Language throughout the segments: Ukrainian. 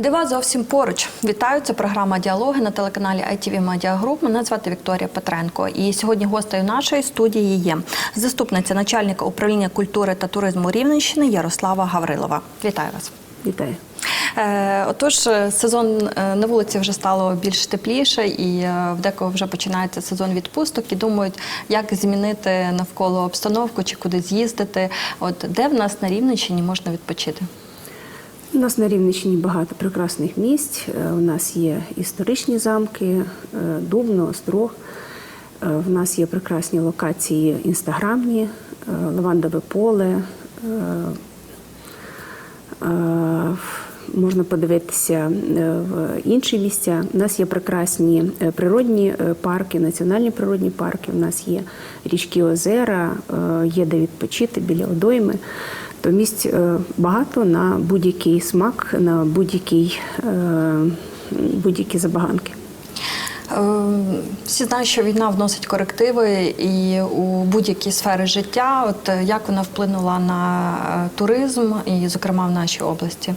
Дива зовсім поруч. Вітаю, це програма Діалоги на телеканалі ITV Media Group. Мене звати Вікторія Петренко. І сьогодні гостею нашої студії є заступниця начальника управління культури та туризму Рівненщини Ярослава Гаврилова. Вітаю вас. Вітаю. Е, Отож, е, сезон е, на вулиці вже стало більш тепліше, і в декого вже починається сезон відпусток і думають, як змінити навколо обстановку чи куди з'їздити. От де в нас на Рівненщині можна відпочити? У нас на Рівненщині багато прекрасних місць. Е, У нас є історичні замки, е, Дубно, Острог. Е, В нас є прекрасні локації інстаграмні, е, Лавандове поле. е, е, Можна подивитися е, в інші місця. У нас є прекрасні е, природні е, парки, національні природні парки. У нас є річки озера, е, є де відпочити біля водойми. То місць е, багато на будь-який смак, на е, будь-які забаганки. Е, Всі знають, що війна вносить корективи і у будь-які сфери життя. От як вона вплинула на туризм, і, зокрема, в нашій області?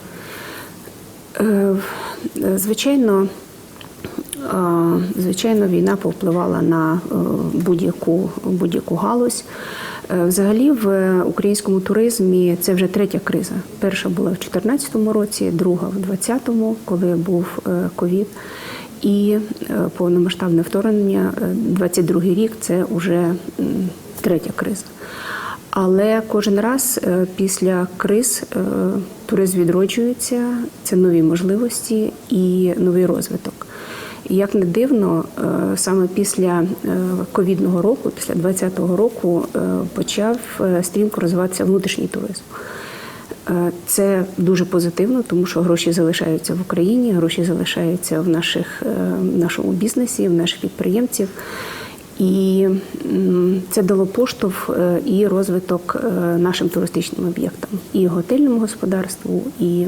Звичайно, звичайно, війна повпливала на будь-яку будь-яку галузь. Е, Взагалі, в українському туризмі це вже третя криза. Перша була в 2014 році, друга в 2020, коли був е, ковід. І е, повномасштабне вторгнення, е, 22 рік це вже третя криза. Але кожен раз після криз туризм відроджується, це нові можливості і новий розвиток. І як не дивно, е, саме після е, ковідного року, після 2020 року, е, почав стрімко розвиватися внутрішній туризм. Це дуже позитивно, тому що гроші залишаються в Україні, гроші залишаються в наших, в нашому бізнесі, в наших підприємців. І це дало поштовх і розвиток нашим туристичним об'єктам, і готельному господарству, і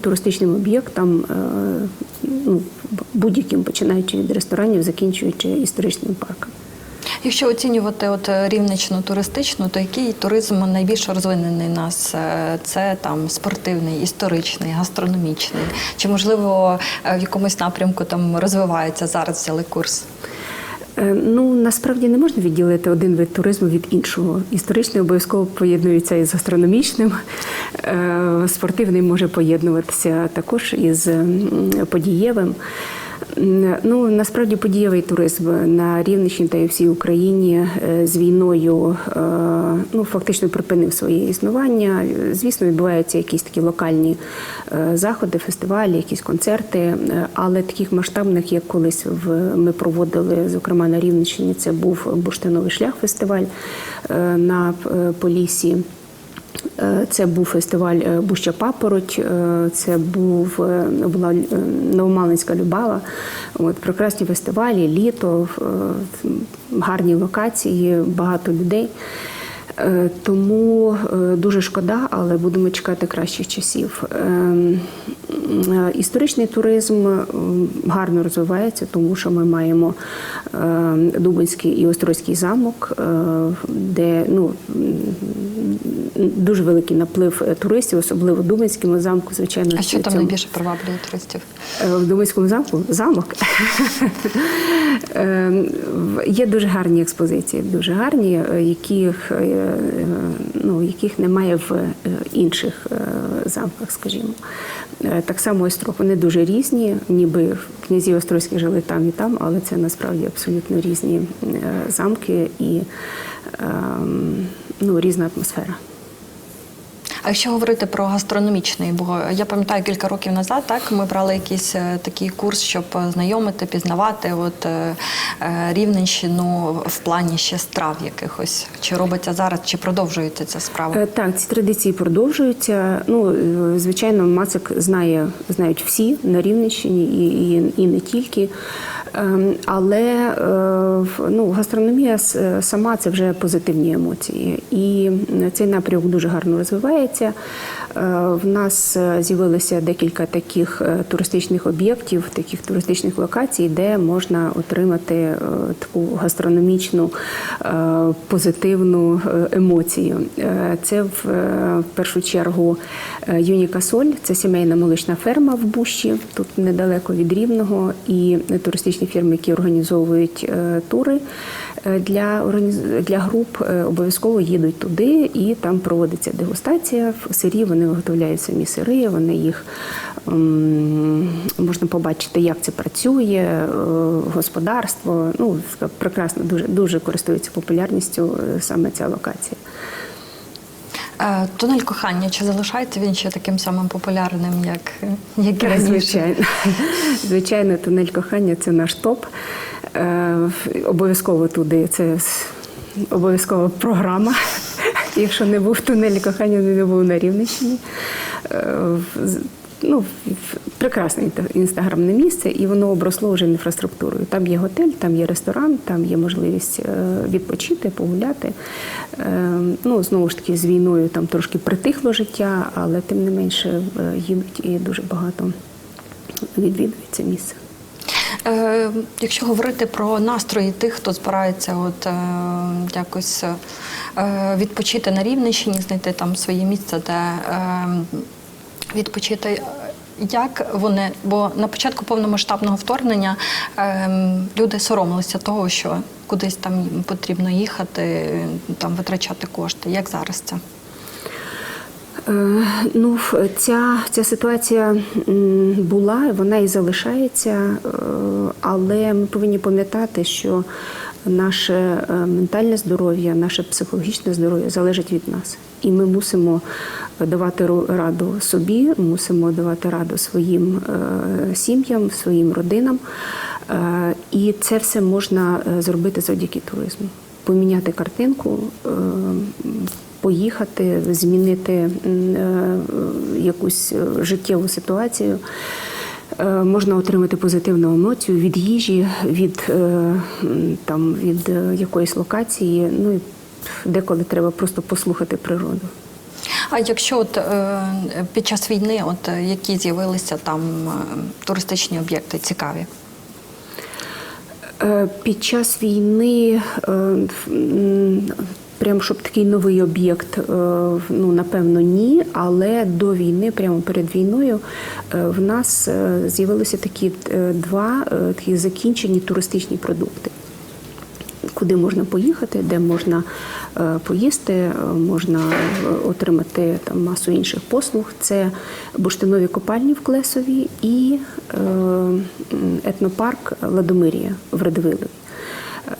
туристичним об'єктам, е, ну, будь-яким, починаючи від ресторанів, закінчуючи історичним парком. Якщо оцінювати от е, рівничну туристичну, то який туризм найбільш розвинений у нас? Е, Це там спортивний, історичний, гастрономічний? Чи можливо е, в якомусь напрямку там розвивається зараз взяли курс? Е, Ну насправді не можна відділити один вид туризму від іншого. Історичний обов'язково поєднується із гастрономічним, Е, спортивний може поєднуватися також із подієвим. Ну насправді подієвий туризм на Рівненщині та й всій Україні е, з війною е, ну фактично припинив своє існування. Звісно, відбуваються якісь такі локальні е, заходи, фестивалі, якісь концерти, е, але таких масштабних, як колись в ми проводили, зокрема на Рівненщині, це був бурштиновий шлях фестиваль е, на е, Полісі. Е, Це був фестиваль е, Буща Папороть, е, це був була Новомалинська Любава. От прекрасні фестивалі, літо, гарні локації, багато людей. Тому дуже шкода, але будемо чекати кращих часів. Ем, Історичний туризм гарно розвивається, тому що ми маємо е, Дубинський і Острозький замок, де ну, дуже великий наплив е, туристів, особливо в Дубинському замку, звичайно. А що там цьому- найбільше приваблює туристів? Е, В Думанському замку замок Е, є дуже гарні експозиції, дуже гарні, е, яких, ну, яких немає в інших замках, скажімо. Так само Острог, вони дуже різні, ніби князі Острозькі жили там і там, але це насправді абсолютно різні замки і ем, ну, різна атмосфера. А якщо говорити про гастрономічний, бо я пам'ятаю кілька років назад, так ми брали якийсь е, такий курс, щоб знайомити, пізнавати от е, е, Рівненщину в плані ще страв якихось. Чи робиться зараз, чи продовжується ця справа? Так, ці традиції продовжуються. Ну, звичайно, Мацик знає, знають всі на Рівненщині і, і, і не тільки. Ем, Але ну, гастрономія сама це вже позитивні емоції. І цей напрямок дуже гарно розвивається. В нас е, з'явилося декілька таких е, туристичних об'єктів, таких туристичних локацій, де можна отримати е, таку гастрономічну позитивну емоцію. Це в першу чергу е, Юніка Соль, це сімейна молочна ферма в Бущі, тут недалеко від Рівного, і туристичні фірми, які організовують тури для, організ- для груп, е, обов'язково їдуть туди і там проводиться дегустація. В сирі вони виготовляють самі сири, вони їх можна побачити, як це працює, е, господарство. Ну, прекрасно, дуже, дуже користується популярністю е, саме ця локація. Е, Тунель кохання, чи залишається він ще таким самим популярним, як, як і раніше? Звичайно. Звичайно, тунель кохання це наш топ. Е, Обов'язково туди це обов'язкова програма. Якщо не був тунель кохання, не був на Рівненщині. Е, Ну, прекрасне інстаграмне місце, і воно обросло вже інфраструктурою. Там є готель, там є ресторан, там є можливість е, відпочити, погуляти. Е, Ну, знову ж таки, з війною там трошки притихло життя, але тим не менше е, їдуть і дуже багато відвідують це місце. Е, якщо говорити про настрої тих, хто збирається от, е, якось е, відпочити на Рівненщині, знайти там своє місце, де е, відпочити. Як вони, бо на початку повномасштабного вторгнення е, люди соромилися того, що кудись там потрібно їхати, там витрачати кошти. Як зараз це? Е, Ну, ця, ця ситуація була, вона і залишається, е, але ми повинні пам'ятати, що наше е, ментальне здоров'я, наше психологічне здоров'я залежить від нас. І ми мусимо давати ру- раду собі, мусимо давати раду своїм е, сім'ям, своїм родинам. Е, І це все можна е, зробити завдяки туризму. Поміняти картинку, е, поїхати, змінити е, якусь е, життєву ситуацію. Е, Можна отримати позитивну емоцію від їжі, від, е, там, від е, якоїсь локації. Ну і деколи треба просто послухати природу. А якщо от під час війни, от які з'явилися там туристичні об'єкти цікаві? Під час війни прям щоб такий новий об'єкт, е, ну напевно, ні. Але до війни, прямо перед війною, е, в нас е, з'явилися такі два такі закінчені туристичні продукти. Куди можна поїхати, де можна поїсти, можна отримати там масу інших послуг. Це бурштинові копальні в Клесові і етнопарк Ладомирія в Радивилові.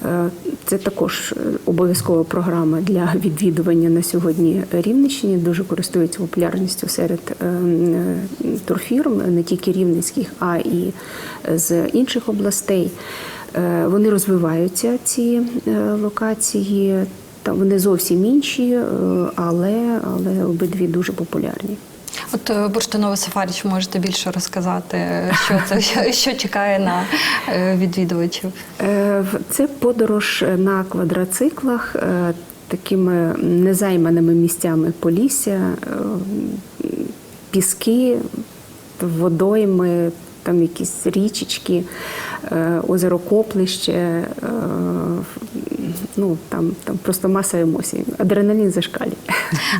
Е, Це також е, обов'язкова програма для відвідування на сьогодні Рівненщині. Дуже користується популярністю серед е, турфірм, не тільки рівненських, а і з інших областей. Вони розвиваються, ці локації. Там вони зовсім інші, але, але обидві дуже популярні. От е, бурштинове сафарі, чи можете більше розказати, е, що це що, що чекає на е, відвідувачів? Це подорож на квадроциклах такими незайманими місцями Полісся, піски, водойми, там якісь річечки, е, озеро Коплище. е, Ну, там, там просто маса емоцій. Адреналін зашкалює.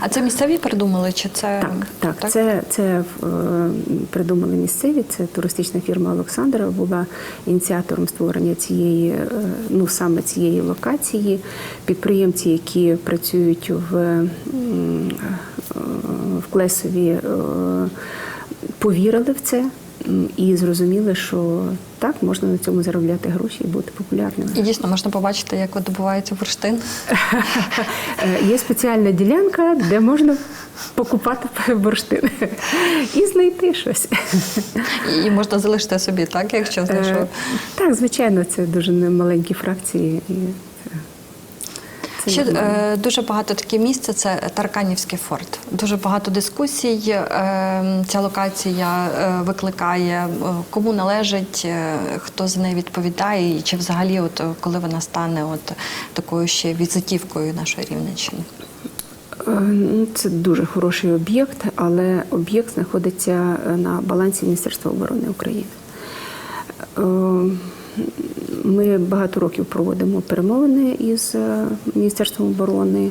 А це місцеві придумали? Чи це Так, так, це, це е, придумали місцеві. Це туристична фірма Олександра була ініціатором створення цієї, ну саме цієї локації. Підприємці, які працюють в, в Клесові, повірили в це. І зрозуміли, що так можна на цьому заробляти гроші і бути популярними. І дійсно можна побачити, як видобувається бурштин. Е, Є спеціальна ділянка, де можна покупати бурштин і знайти щось. І можна залишити собі, так, якщо знайшов. Е, Так, звичайно, це дуже маленькі фракції. Ще е, дуже багато таке місце це Тарканівський форт. Дуже багато дискусій. Е, ця локація е, викликає, е, кому належить, е, хто за неї відповідає, і чи взагалі, от коли вона стане от такою ще візитівкою нашої Рівненщини. Ну, Це дуже хороший об'єкт, але об'єкт знаходиться на балансі Міністерства оборони України. Ми багато років проводимо перемовини із е, Міністерством оборони.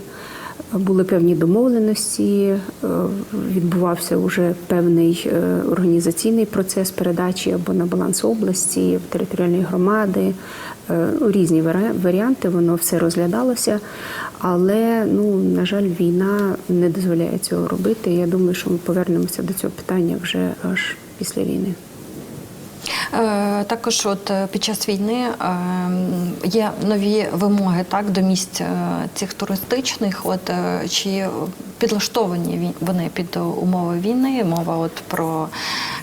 Були певні домовленості, е, відбувався вже певний е, організаційний процес передачі або на баланс області, в територіальної громади. Ну, Різні варіанти, воно все розглядалося. Але, ну, на жаль, війна не дозволяє цього робити. Я думаю, що ми повернемося до цього питання вже аж після війни. Е, Також от е, під час війни е, є нові вимоги так до місць цих туристичних. От чи підлаштовані вони під умови війни? Мова от про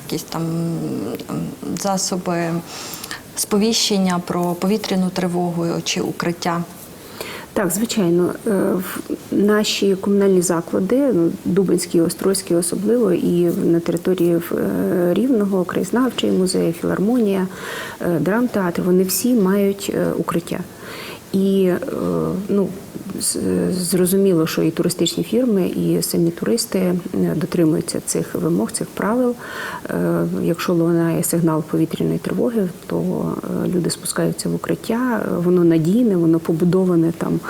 якісь там засоби сповіщення про повітряну тривогу чи укриття. Так, звичайно, Е, в- наші комунальні заклади, ну, Дубинський, Острозький особливо, і на території е, Рівного, краєзнавчий музей, філармонія, е, драмтеатр, вони всі мають укриття. І ну, зрозуміло, що і туристичні фірми, і самі туристи е, дотримуються цих вимог, цих правил. Е, Якщо лунає сигнал повітряної тривоги, то е, люди спускаються в укриття. Воно надійне, воно побудоване там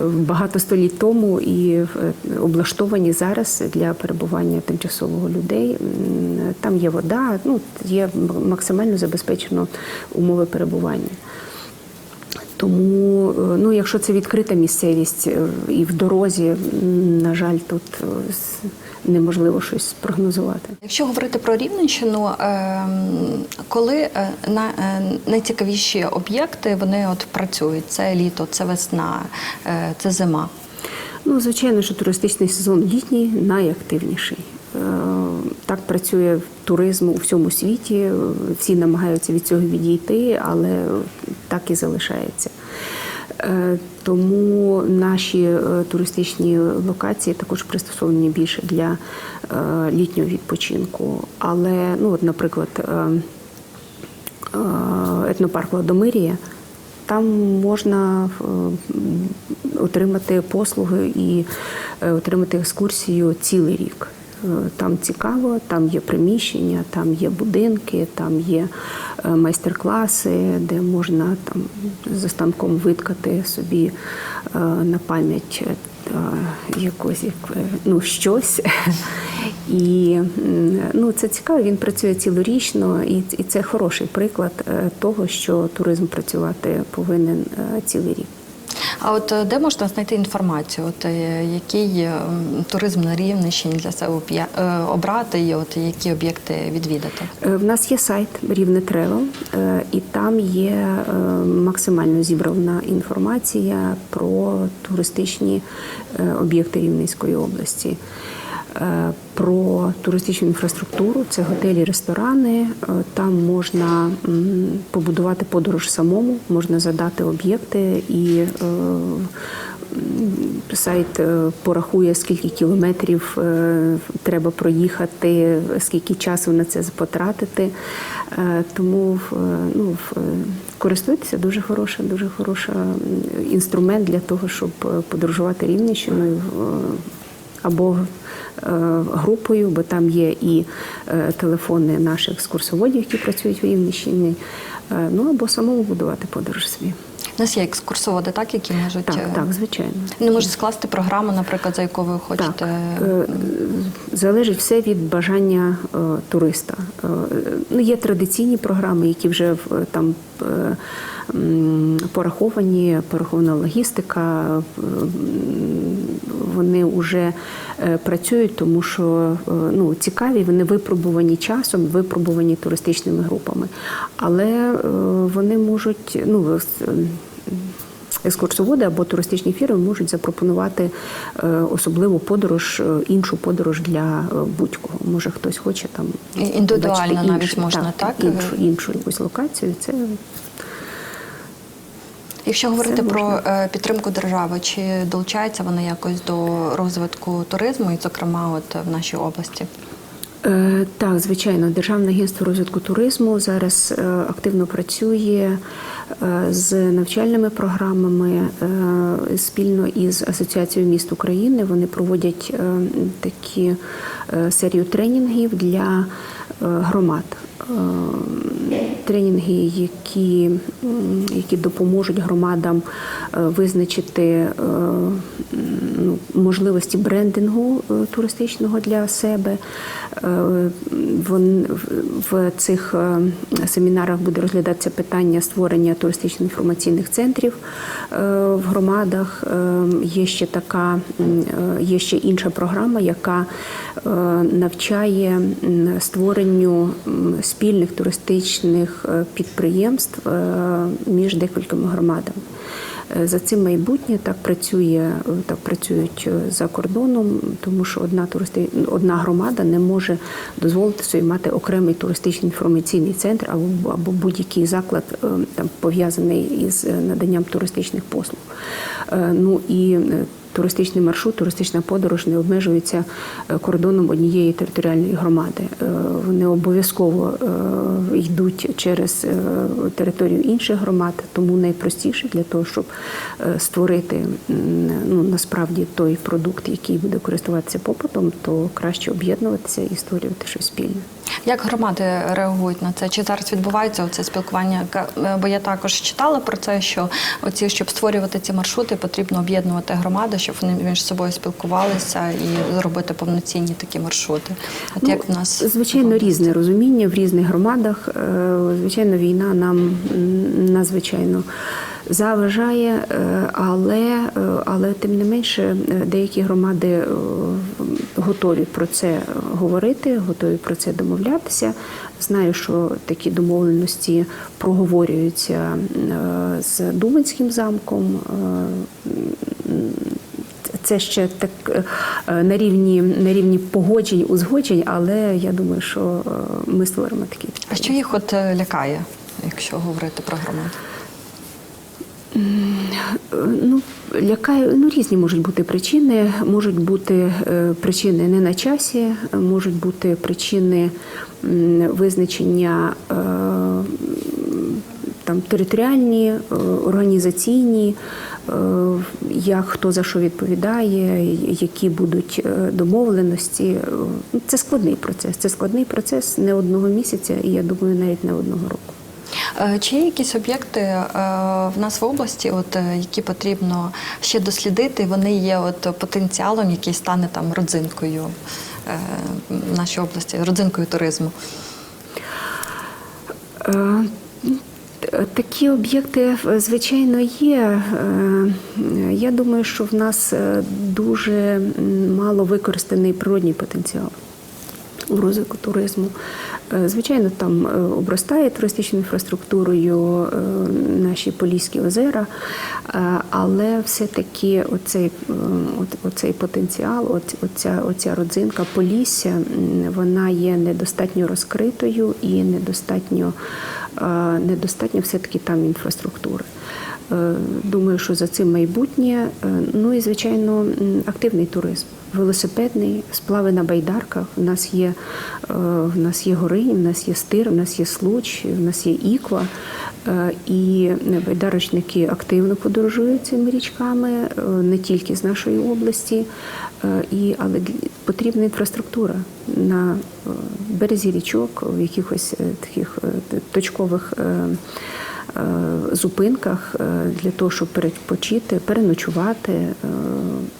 багато століть тому і облаштовані зараз для перебування тимчасового людей. Там є вода, ну є максимально забезпечено умови перебування. Тому, е, ну, якщо це відкрита місцевість е, і в дорозі, на жаль, тут е, неможливо щось спрогнозувати. Якщо говорити про Рівненщину, ем, коли на найцікавіші об'єкти вони от працюють? Це літо, це весна, це зима. Ну, звичайно, що туристичний сезон літній найактивніший. Е, Так працює туризм у всьому світі. Всі намагаються від цього відійти, але так і залишається. Е, Тому наші е, туристичні локації також пристосовані більше для літнього відпочинку. Але, ну, от, наприклад, етнопарк Ладомирія, там можна отримати послуги і отримати екскурсію цілий рік. Е, Там цікаво, там є приміщення, там є будинки, там є е, майстер-класи, де можна там за станком виткати собі е, на пам'ять якось ну, щось. І ну, це цікаво, він працює цілорічно, і, і це хороший приклад того, що туризм працювати повинен цілий рік. А от е, де можна знайти інформацію? От е, який е, туризм на Рівненщині для себе обрати, і от які об'єкти відвідати? В нас є сайт Рівне Тревел, і там є максимально зібрана інформація про туристичні об'єкти Рівненської області. Е, Про туристичну інфраструктуру, це готелі, ресторани. Е, Там можна побудувати подорож самому, можна задати об'єкти і е, сайт порахує, скільки кілометрів треба проїхати, скільки часу на це потратити. Тому ну, користуйтеся дуже хороша, дуже хороша інструмент для того, щоб подорожувати Рівненщиною. Або е, групою, бо там є і е, телефони наших екскурсоводів, які працюють в Рівненщині, е, ну або самому будувати подорож собі. У нас є екскурсоводи, так, які можуть Так, так, звичайно. не можуть скласти програму, наприклад, за яку ви хочете. Так, залежить все від бажання туриста. Ну, є традиційні програми, які вже там пораховані, порахована логістика. е, Вони вже е, працюють, тому що е, ну, цікаві, вони випробувані часом, випробувані туристичними групами. Але е, вони можуть, ну, екскурсоводи або туристичні фірми можуть запропонувати е, особливу подорож, е, іншу подорож для е, будь-кого. Може, хтось хоче там індивідуально бачити навіть інший- можна, так? іншу, іншу якусь локацію. Це Якщо говорити Це про можна. підтримку держави, чи долучається вона якось до розвитку туризму, і, зокрема, от в нашій області? Е, Так, звичайно, Державне агентство розвитку туризму зараз е, активно працює е, з навчальними програмами спільно із Асоціацією міст України. Вони проводять такі серію тренінгів для громад. Тренінги, які, які допоможуть громадам визначити можливості брендингу е, туристичного для себе. Е, в- цих е, семінарах буде розглядатися питання створення туристично-інформаційних центрів в громадах. Є ще така, є ще інша програма, яка навчає створенню спільних туристичних підприємств між декількома громадами. Е, За цим майбутнє так працює, е, так працюють е, за кордоном, тому що одна туристи, одна громада не може дозволити собі мати окремий туристичний інформаційний центр або, або будь-який заклад там пов'язаний із наданням туристичних послуг. Ну і Туристичний маршрут, туристична подорож не обмежується е, кордоном однієї територіальної громади. Е, Вони обов'язково е, йдуть через територію інших громад, тому найпростіше для того, щоб створити ну, насправді той продукт, який буде користуватися попитом, то краще об'єднуватися і створювати щось спільне. Як громади реагують на це? Чи зараз відбувається оце спілкування? Е, Бо я також читала про це, що оці, щоб створювати ці маршрути, потрібно об'єднувати громади, щоб вони між собою спілкувалися і зробити повноцінні такі маршрути. От як в нас Ну, звичайно різне розуміння в різних громадах. Е, Звичайно, війна нам надзвичайно заважає, е, але, е, але тим не менше е, деякі громади готові про це говорити, готові про це домовлятися. Знаю, що такі домовленості проговорюються з Думанським замком. це ще так на рівні на рівні погоджень, узгоджень, але я думаю, що ми створимо такі. А що їх от лякає, якщо говорити про громади? Ну, лякає, ну, різні можуть бути причини. Можуть бути е, причини не на часі, можуть бути причини визначення е, там територіальні, е, організаційні, як хто за що відповідає, які будуть домовленості. Ну, Це складний процес. Це складний процес не одного місяця, і я думаю, навіть не одного року. Е, Чи є якісь об'єкти е, в нас в області, от е, які потрібно ще дослідити? Вони є от потенціалом, який стане там родзинкою в нашій області, родзинкою туризму. Такі об'єкти, звичайно, є. Я думаю, що в нас дуже мало використаний природній потенціал розвитку туризму. Е, Звичайно, там е, обростає туристичною інфраструктурою е, наші Поліські озера, але все-таки оцей, оцей потенціал, оця, оця родзинка Полісся, вона є недостатньо розкритою і недостатньо, недостатньо все-таки там інфраструктури. Думаю, що за цим майбутнє. Ну і звичайно, активний туризм, велосипедний, сплави на байдарках. У нас є, е, в нас є Горинь, в нас є Стир, в нас є Случ, в нас є Іква. Е, І байдарочники активно подорожують цими річками, е, не тільки з нашої області, і, але потрібна інфраструктура на березі річок, в якихось таких точкових. зупинках для того, щоб перепочити, переночувати.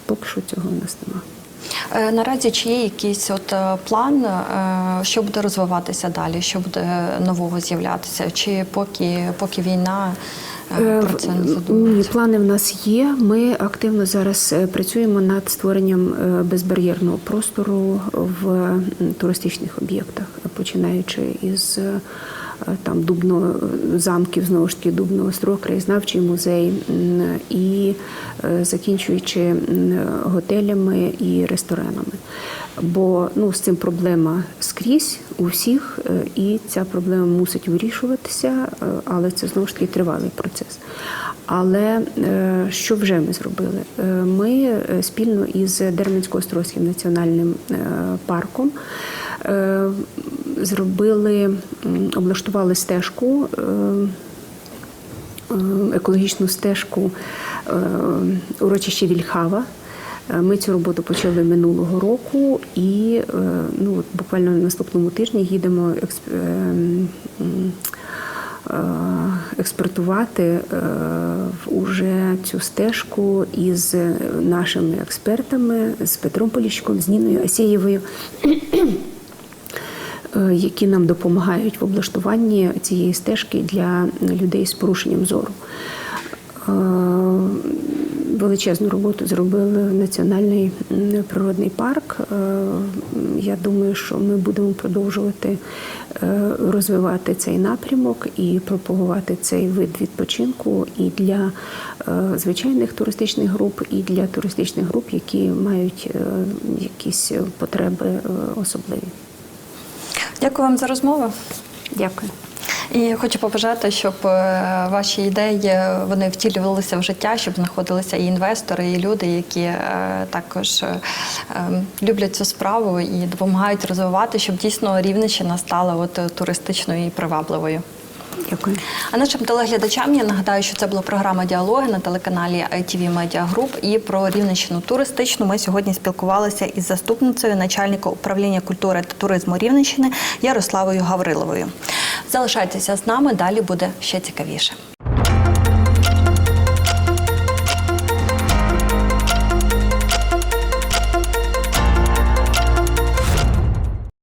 Поки що цього в нас немає. Е, Наразі чи є якийсь от е, план, е, що буде розвиватися далі, що буде нового з'являтися? Чи поки, поки війна про це не задумується? плани в нас є. Ми активно зараз працюємо над створенням безбар'єрного простору в туристичних об'єктах, починаючи із там дубно замків, знову ж таки Дубного острова, краєзнавчий музей і е, закінчуючи готелями і ресторанами. Бо ну, з цим проблема скрізь у всіх, е, і ця проблема мусить вирішуватися, е, але це знову ж таки тривалий процес. Але е, що вже ми зробили? Е, Ми е, спільно із Дермансько-Острозьким національним е, парком Е, Зробили, облаштували стежку. е, е, екологічну стежку е, урочище Вільхава. Ми цю роботу почали минулого року, і ну, буквально на наступному тижні їдемо експертувати уже цю стежку із нашими експертами, з Петром Поліщуком, з Ніною Асєєвою які нам допомагають в облаштуванні цієї стежки для людей з порушенням зору. Е, Величезну роботу зробили Національний природний парк. Е, Я думаю, що ми будемо продовжувати е, розвивати цей напрямок і пропагувати цей вид відпочинку і для е, звичайних туристичних груп, і для туристичних груп, які мають е, якісь потреби е, особливі. Дякую вам за розмову. Дякую. І хочу побажати, щоб е, ваші ідеї вони втілювалися в життя, щоб знаходилися і інвестори, і люди, які е, також е, е, люблять цю справу і допомагають розвивати, щоб дійсно Рівненщина стала от е, туристичною і привабливою. Дякую. А нашим телеглядачам я нагадаю, що це була програма Діалоги на телеканалі ITV Media Group. І про Рівненщину туристичну ми сьогодні спілкувалися із заступницею начальника управління культури та туризму Рівненщини Ярославою Гавриловою. Залишайтеся з нами, далі буде ще цікавіше.